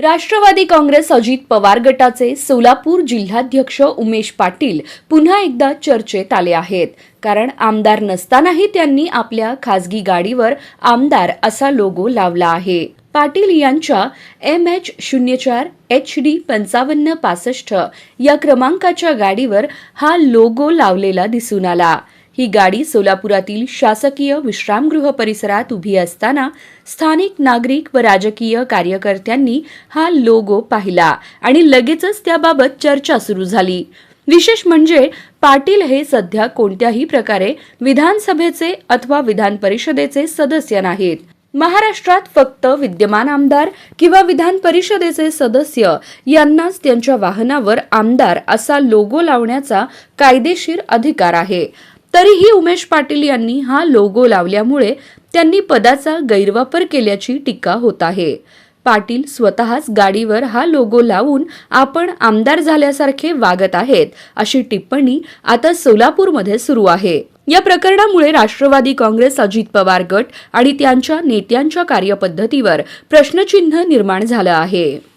राष्ट्रवादी काँग्रेस अजित पवार गटाचे सोलापूर जिल्हाध्यक्ष उमेश पाटील पुन्हा एकदा चर्चेत आले आहेत. कारण आमदार नसतानाही त्यांनी आपल्या खासगी गाडीवर आमदार असा लोगो लावला आहे. पाटील यांच्या एम एच शून्य चार एच डी पंचावन्न पासष्ट या क्रमांकाच्या गाडीवर हा लोगो लावलेला दिसून आला. ही गाडी सोलापुरातील शासकीय विश्रामगृह परिसरात उभी असताना स्थानिक नागरिक व राजकीय कार्यकर्त्यांनी हा लोगो पाहिला आणि लगेचच त्याबाबत चर्चा सुरू झाली. विशेष म्हणजे पाटील हे सध्या कोणत्याही प्रकारे विधानसभेचे अथवा विधान परिषदेचे सदस्य नाहीत. महाराष्ट्रात फक्त विद्यमान आमदार किंवा विधान परिषदेचे सदस्य यांनाच त्यांच्या वाहनावर आमदार असा लोगो लावण्याचा कायदेशीर अधिकार आहे. तरीही उमेश पाटील यांनी हा लोगो लावल्यामुळे त्यांनी पदाचा गैरवापर केल्याची टीका होत आहे. पाटील स्वतःच गाडीवर हा लोगो लावून आपण आमदार झाल्यासारखे वागत आहेत अशी टिप्पणी आता सोलापूरमध्ये सुरू आहे. या प्रकरणामुळे राष्ट्रवादी काँग्रेस अजित पवार गट आणि त्यांच्या नेत्यांच्या कार्यपद्धतीवर प्रश्नचिन्ह निर्माण झालं आहे.